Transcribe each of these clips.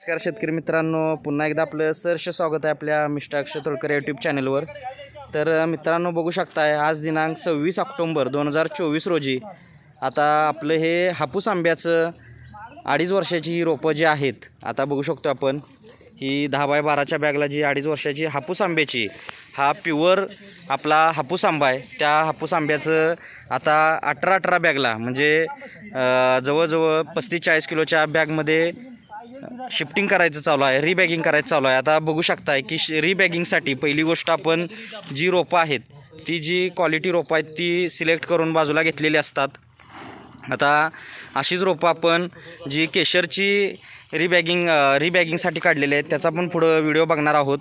नमस्कार शेतकरी मित्रांनो पुन्हा एकदा आपलं सरश स्वागत आहे आपल्या मिस्टर अक्षय तोडकर यूट्यूब चॅनलवर तर मित्रांनो बघू शकताय आज दिनांक सव्वीस ऑक्टोंबर दोन हजार चोवीस रोजी आता आपलं हे हापूस आंब्याचं अडीच वर्षाची ही रोपं जी आहेत आता बघू शकतो आपण ही दहा बाय बाराच्या बॅगला जी अडीच वर्षाची हापूस आंब्याची हा प्युअर आपला हापूस आंबा आहे. त्या हापूस आंब्याचं आता अठरा अठरा बॅगला म्हणजे जवळजवळ पस्तीस चाळीस किलोच्या बॅगमध्ये शिफ्टिंग करायचं चालू आहे रिबॅगिंग करायचं चालू आहे. आता बघू शकताय की श- रिबॅगिंगसाठी पहिली गोष्ट आपण जी रोपं आहेत ती जी क्वालिटी रोपं आहेत ती सिलेक्ट करून बाजूला घेतलेली असतात. आता अशीच रोपं आपण जी केशरची रिबॅगिंग रिबॅगिंगसाठी काढलेली आहेत त्याचा पण पुढं व्हिडिओ बघणार आहोत.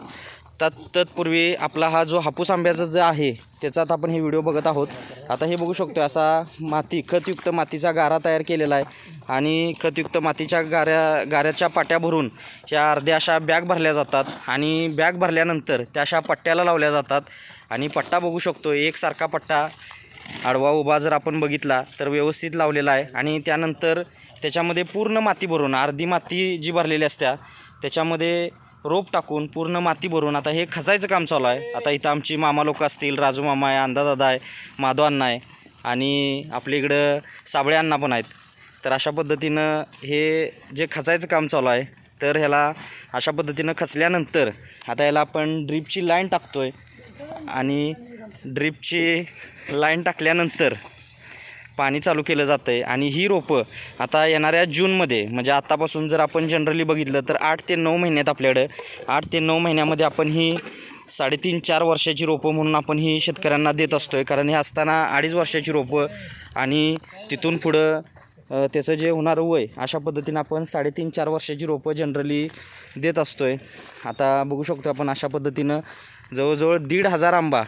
तत् तत्पूर्वी आपला हा जो हापूस आंब्याचा जो आहे त्याचा आपण हे व्हिडिओ बघत आहोत. आता हे बघू शकतो असा माती खतयुक्त मातीचा गारा तयार केलेला आहे. आणि खतयुक्त मातीच्या गाऱ्या गाऱ्याच्या पाट्या भरून ह्या अर्ध्या अशा बॅग भरल्या जातात. आणि बॅग भरल्यानंतर त्या अशा पट्ट्याला लावल्या जातात. आणि पट्टा बघू शकतो एकसारखा पट्टा आडवा उभा जर आपण बघितला तर व्यवस्थित लावलेला आहे. आणि त्यानंतर त्याच्यामध्ये पूर्ण माती भरून अर्धी माती जी भरलेली असत्या त्याच्यामध्ये रोप टाकून पूर्ण माती भरून आता हे खचायचं काम चालू आहे. आता इथं आमची मामा लोक असतील राजू मामा आहे अंदादादा आहे माधव अण्णा आहे आणि आपल्या इकडं साबळे अण्णा पण आहेत. तर अशा पद्धतीनं हे जे खचायचं काम चालू आहे तर ह्याला अशा पद्धतीनं खचल्यानंतर आता ह्याला आपण ड्रीपची लाईन टाकतो आहे आणि ड्रीपची लाईन टाकल्यानंतर पाणी चालू केलं जातं आहे आणि ही रोपं आता येणाऱ्या जूनमध्ये म्हणजे आत्तापासून जर आपण जनरली बघितलं तर आठ ते नऊ महिन्यात आपल्याकडं आठ ते नऊ महिन्यामध्ये आपण ही साडेतीन चार वर्षाची रोपं म्हणून आपण ही शेतकऱ्यांना देत असतो आहे कारण हे असताना अडीच वर्षाची रोपं आणि तिथून पुढं त्याचं जे होणारं वय अशा पद्धतीनं आपण साडेतीन चार वर्षाची रोपं जनरली देत असतो आहे आता बघू शकतो आपण अशा पद्धतीनं जवळजवळ दीड हजार आंबा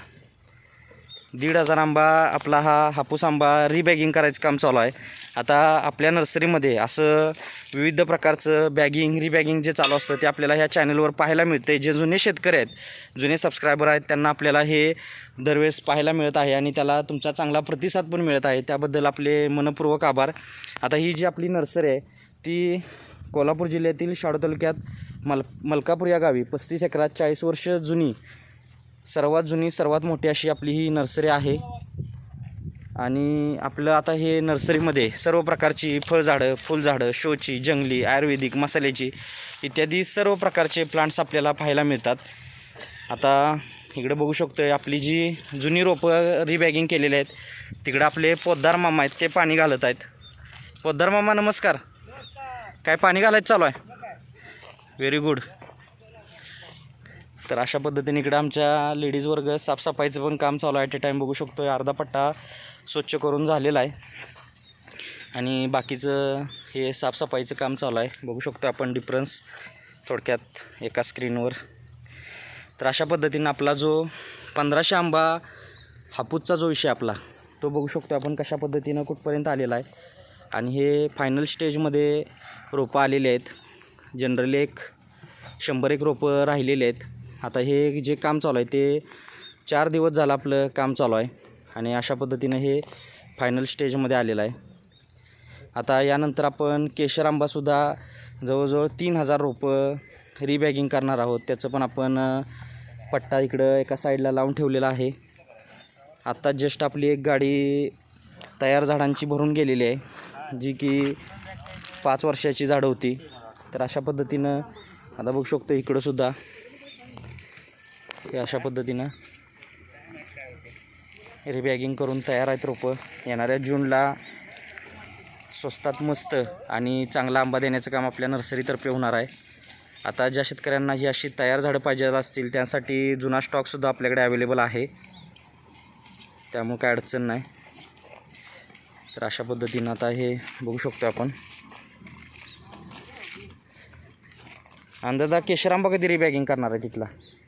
दीड हजार आंबा आपला हा हापूस आंबा रिबॅगिंग करायचं काम चालू आहे. आता आपल्या नर्सरीमध्ये असं विविध प्रकारचं बॅगिंग रिबॅगिंग जे चालू असतं ते आपल्याला ह्या चॅनलवर पाहायला मिळते जे जुने शेतकरी आहेत जुने सबस्क्रायबर आहेत त्यांना आपल्याला हे दरवेळेस पाहायला मिळत आहे आणि त्याला तुमचा चांगला प्रतिसाद पण मिळत आहे. त्याबद्दल आपले मनपूर्वक आभार. आता ही जी आपली नर्सरी आहे ती कोल्हापूर जिल्ह्यातील शाडू तालुक्यात मल मलकापूर या गावी पस्तीस एकरात चाळीस वर्ष जुनी सर्वात जुनी सर्वात मोठी अशी आपली ही नर्सरी आहे. आणि आपलं आता हे नर्सरीमध्ये सर्व प्रकारची फळझाडं फुलझाडं शोची जंगली आयुर्वेदिक मसाल्याची इत्यादी सर्व प्रकारचे प्लांट्स आपल्याला पाहायला मिळतात. आता इकडं बघू शकतो आहे आपली जी जुनी रोपं रिबॅगिंग केलेली आहेत. तिकडं आपले पोद्दार मामा आहेत ते पाणी घालत आहेत. पोद्दार मामा नमस्कार. काय पाणी घालायचं चालू आहे? व्हेरी गुड तर अशा पद्धतीने इकडं आमच्या लेडीज वर्ग साफसफाईचं पण काम चालू आहे. ॲट ए टाईम बघू शकतो आहे अर्धा पट्टा स्वच्छ करून झालेला आहे. आणि बाकीचं हे साफसफाईचं काम चालू आहे. बघू शकतो आपण डिफरन्स थोडक्यात एका स्क्रीनवर तर अशा पद्धतीनं आपला जो पंधराशे आंबा हापूसचा जो विषय आपला तो बघू शकतो आपण कशा पद्धतीनं कुठपर्यंत आलेला आहे. आणि हे फायनल स्टेजमध्ये रोपं आलेले आहेत. जनरली एक शंभर एक रोपं राहिलेले आहेत. आता हे जे काम चालू आहे ते चार दिवस झालं आपलं काम चालू आहे. आणि अशा पद्धतीनं हे फायनल स्टेजमध्ये आलेलं आहे. आता यानंतर आपण केशर आंबासुद्धा जवळजवळ तीन हजार रोपं रिबॅगिंग करणार आहोत. त्याचं पण आपण पट्टा इकडं एका साईडला लावून ठेवलेला आहे. आत्ता जस्ट आपली एक गाडी तयार झाडांची भरून गेलेली आहे जी की पाच वर्षाची झाडं होती. तर अशा पद्धतीनं आता बघू शकतो इकडंसुद्धा हे अशा पद्धतीनं रिबॅगिंग करून तयार आहेत रोपं. येणाऱ्या जूनला स्वस्तात मस्त आणि चांगला आंबा देण्याचं काम आपल्या नर्सरीतर्फे होणार आहे. आता ज्या शेतकऱ्यांना ही अशी तयार झाडं पाहिजे असतील त्यासाठी जुना स्टॉकसुद्धा आपल्याकडे अवेलेबल आहे. त्यामुळे काय अडचण नाही. तर अशा पद्धतीनं आता हे बघू शकतो आपण. अंदाजा केशर आंबा कधी रिबॅगिंग करणार आहे तिथला?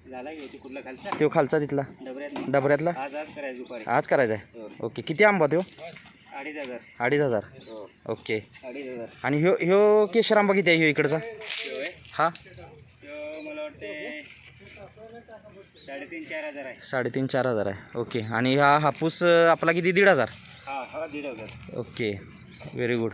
झाला कुठला खालचा? तो खालचा तिथला. डबऱ्यात डबऱ्यातला? आज आज करायचं दुपारी. आज करायचा आहे? ओके. किती आंबा तो? अडीच हजार. अडीच हजार. हो. ओके. अडीच हजार. आणि ह्यो ह्यो केशर आंबा किती आहे ह्यो इकडचा? तो आहे? हा? तो मला वाटते साडेतीन चार हजार आहे. साडेतीन चार हजार आहे. ओके. आणि हा हापूस अं, आपला किती? दीड हजार? हा हा दीड हजार. ओके. व्हेरी गुड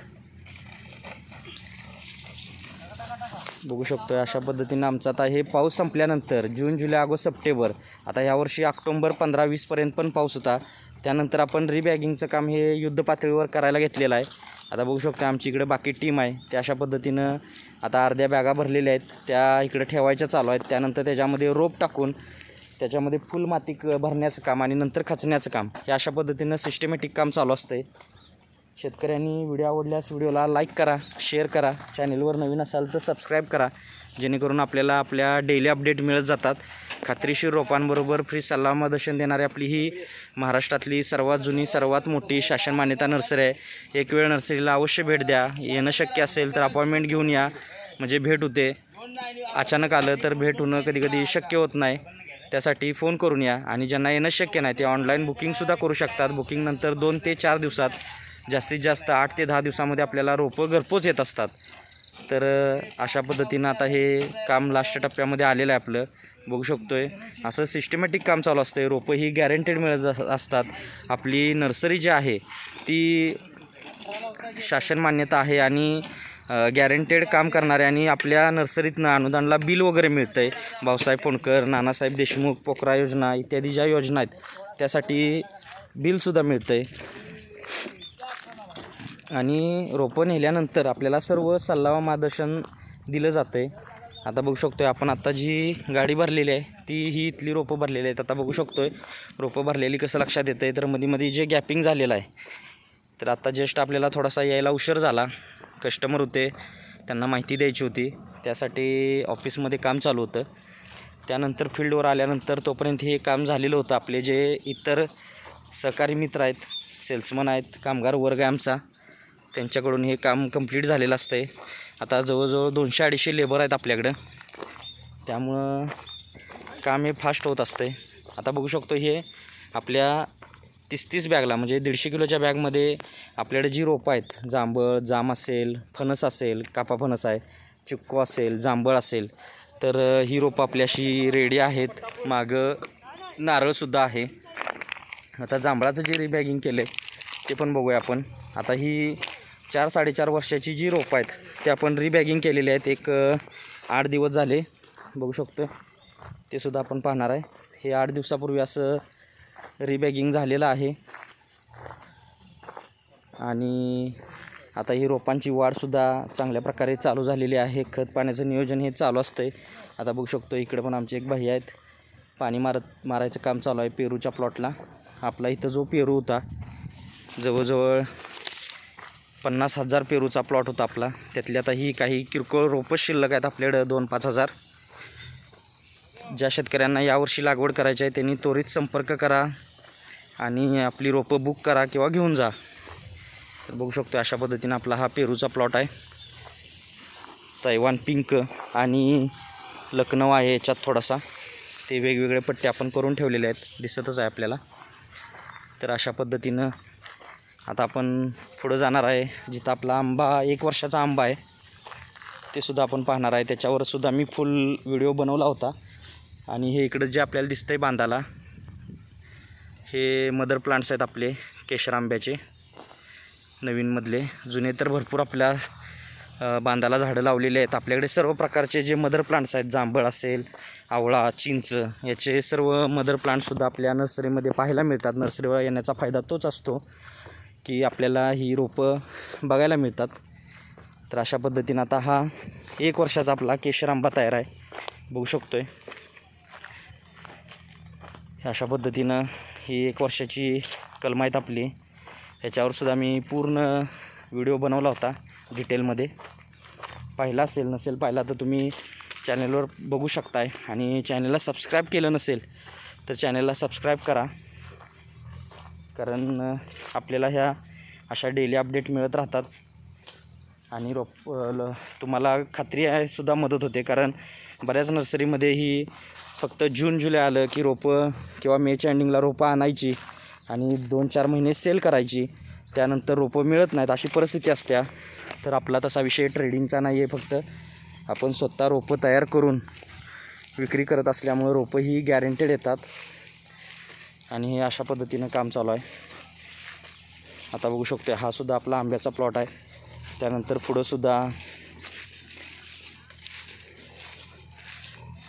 बघू शकतोय अशा पद्धतीनं आमचं. आता हे पाऊस संपल्यानंतर जून जुलै ऑगस्ट सप्टेंबर आता यावर्षी ऑक्टोंबर पंधरा वीसपर्यंत पण पाऊस होता. त्यानंतर आपण रिबॅगिंगचं काम हे युद्ध पातळीवर करायला घेतलेलं आहे. आता बघू शकतो आमची इकडे बाकी टीम आहे. त्या अशा पद्धतीनं आता अर्ध्या बॅगा भरलेल्या आहेत. त्या इकडे ठेवायच्या चालू आहेत. त्यानंतर त्याच्यामध्ये रोप टाकून त्याच्यामध्ये फुल माती क- भरण्याचं काम आणि नंतर खचण्याचं काम. हे अशा पद्धतीनं सिस्टमॅटिक काम चालू असतं शेतकऱ्यांनी व्हिडिओ आवडल्यास व्हिडिओला लाईक करा शेअर करा चॅनेलवर नवीन असाल तर सबस्क्राईब करा. जेणेकरून आपल्याला आपल्या डेली अपडेट मिळत जातात. खात्रीशीर रोपांबरोबर फ्री सल्ला मार्गदर्शन देणारी आपली ही महाराष्ट्रातली सर्वात जुनी सर्वात मोठी शासन मान्यता नर्सरी आहे. एक वेळ नर्सरीला अवश्य भेट द्या. येणं शक्य असेल तर अपॉइंटमेंट घेऊन या. म्हणजे भेट होते. अचानक आलं तर भेट होणं कधी कधी शक्य होत नाही. त्यासाठी फोन करून या. आणि ज्यांना येणं शक्य नाही ते ऑनलाईन बुकिंगसुद्धा करू शकतात. बुकिंगनंतर दोन ते चार दिवसात जास्तीत जास्त आठ ते दहा दिवसामध्ये आपल्याला रोपं घरपोच येत असतात. तर अशा पद्धतीनं आता हे काम लास्ट टप्प्यामध्ये आलेलं आहे आपलं. बघू शकतो आहे असं सिस्टमॅटिक काम चालू असतं रोपं ही गॅरंटेड मिळत असतात. आपली नर्सरी जी आहे ती शासन मान्यता आहे आणि गॅरंटेड काम करणारे आणि आपल्या नर्सरीतनं अनुदानला बिल वगैरे मिळतं आहे भाऊसाहेब फोंडकर नानासाहेब देशमुख पोखरा योजना इत्यादी ज्या योजना आहेत त्यासाठी बिलसुद्धा मिळतं आहे आणि रोपं नेल्यानंतर आपल्याला सर्व सल्ला व मार्गदर्शन दिलं जातं आहे आता बघू शकतो आहे आपण आता जी गाडी भरलेली आहे ती ही इथली रोपं भरलेली आहेत. आता बघू शकतो आहे रोपं भरलेली कसं लक्षात येतं आहे तर मध्ये मध्ये जे गॅपिंग झालेलं आहे तर आता जस्ट आपल्याला थोडासा यायला उशीर झाला. कस्टमर होते त्यांना माहिती द्यायची होती. त्यासाठी ऑफिसमध्ये काम चालू होतं. त्यानंतर फील्डवर आल्यानंतर तोपर्यंत हे काम झालेलं होतं. आपले जे इतर सहकारी मित्र आहेत सेल्समन आहेत कामगार वर्ग आहे आमचा त्यांच्याकडून हे काम कंप्लीट झालेलं असतं आहे आता जवळजवळ दोनशे अडीचशे लेबर आहेत आपल्याकडं. त्यामुळं काम हे फास्ट होत असते आता बघू शकतो हे आपल्या तीस तीस बॅगला म्हणजे दीडशे किलोच्या बॅगमध्ये आपल्याकडे जी रोपं आहेत जांभळ जाम असेल फणस असेल कापा फणस आहे चिक्कू असेल जांभळ असेल तर ही रोपं आपल्याशी रेडी आहेत. मागं नारळसुद्धा आहे. आता जांभळाचं जे रिबॅगिंग केलं आहे ते पण बघूया आपण. आता ही चार साडेचार वर्षाची जी रोपं आहेत ते आपण रिबॅगिंग केलेली आहेत. एक आठ दिवस झाले. बघू शकतो. ते सुद्धा आपण पाहणार आहे. हे आठ दिवसापूर्वी असं रिबॅगिंग झालेलं आहे. आणि आता ही रोपांची वाढसुद्धा चांगल्या प्रकारे चालू झालेली आहे. खत पाण्याचं नियोजन हे चालू असतं आहे आता बघू शकतो इकडे पण आमचे एक भाई आहेत. पाणी मारत मारायचं काम चालू आहे पेरूच्या प्लॉटला. आपला इथं जो पेरू होता जवळजवळ पन्नास हजार पेरूचा प्लॉट होता आपला. त्यातली आता ही काही किरकोळ रोपं शिल्लक आहेत आपल्याकडं दोन पाच हजार. ज्या शेतकऱ्यांना यावर्षी लागवड करायची आहे त्यांनी त्वरित संपर्क करा आणि आपली रोपं बुक करा किंवा घेऊन जा. तर बघू शकतो अशा पद्धतीनं आपला हा पेरूचा प्लॉट आहे. तैवान पिंक आणि लखनौ आहे याच्यात थोडासा. ते वेगवेगळे पट्टे आपण करून ठेवलेले आहेत दिसतच आहे आपल्याला. तर अशा पद्धतीनं आता आपण पुढं जाणार आहे जिथं आपला आंबा एक वर्षाचा आंबा आहे. ते सुद्धा आपण पाहणार आहे. त्याच्यावर सुद्धा मी फुल व्हिडिओ बनवला होता. आणि हे इकडं जे आपल्याला दिसतं आहे बांधाला हे मदर प्लांट्स आहेत आपले केशर आंब्याचे. नवीनमधले जुने तर भरपूर आपल्या बांधाला झाडं लावलेले आहेत. आपल्याकडे सर्व प्रकारचे जे मदर प्लांट्स आहेत जांभळ असेल आवळा चिंच याचे सर्व मदर प्लांटसुद्धा आपल्या नर्सरीमध्ये पाहायला मिळतात. नर्सरीवर येण्याचा फायदा तोच असतो. की आपल्याला ही रोपं बघायला मिळतात. तर अशा पद्धतीनं आता हा एक वर्षाचा आपला केशर आंबा तयार आहे. बघू शकतो आहे अशा पद्धतीनं ही एक वर्षाची कलम आहेत आपली. ह्याच्यावर सुद्धा मी पूर्ण व्हिडिओ बनवला होता डिटेलमध्ये. पाहिला असेल नसेल पाहिला तर तुम्ही चॅनलवर बघू शकताय. आणि चॅनलला सबस्क्राईब केलं नसेल तर चॅनलला सबस्क्राईब करा. कारण आपल्याला ह्या अशा डेली अपडेट मिळत राहतात. आणि रोप ल- तुम्हाला खात्री आहे सुद्धा मदत होते. कारण बऱ्याच नर्सरीमध्ये ही फक्त जून जुलै आलं की रोपं किंवा मेच्या एंडिंगला रोपं आणायची आणि दोन चार महिने सेल करायची. त्यानंतर रोपं मिळत नाहीत अशी परिस्थिती असत्या. तर आपला तसा विषय ट्रेडिंगचा नाही आहे फक्त. आपण स्वतः रोपं तयार करून विक्री करत असल्यामुळे रोपं ही गॅरंटेड येतात. आणि हे अशा पद्धतीनं काम चालू आहे. आता बघू शकतो हा सुद्धा आपला आंब्याचा प्लॉट आहे. त्यानंतर पुढंसुद्धा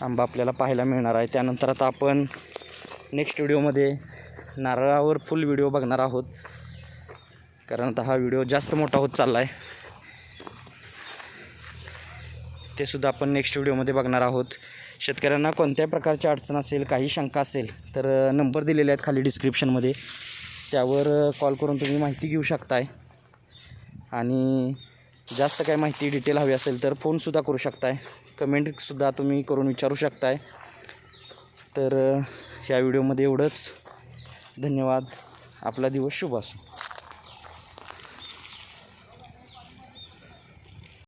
आंबा आपल्याला पाहायला मिळणार आहे. त्यानंतर आता आपण नेक्स्ट व्हिडिओमध्ये नारळावर फुल व्हिडिओ बघणार आहोत. कारण आता हा व्हिडिओ जास्त मोठा होत चालला आहे ते सुद्धा आपण नेक्स्ट व्हिडिओमध्ये बघणार आहोत. शेतकऱ्यांना कोणत्याही प्रकारची अडचण असेल काही शंका असेल तर नंबर दिलेले आहेत खाली डिस्क्रिप्शनमध्ये त्यावर कॉल करून तुम्ही माहिती घेऊ शकताय. आणि जास्त काय माहिती डिटेल हवी असेल तर फोनसुद्धा करू शकताय. कमेंटसुद्धा तुम्ही करून विचारू शकताय. तर ह्या व्हिडिओमध्ये एवढंच. धन्यवाद. आपला दिवस शुभ असो.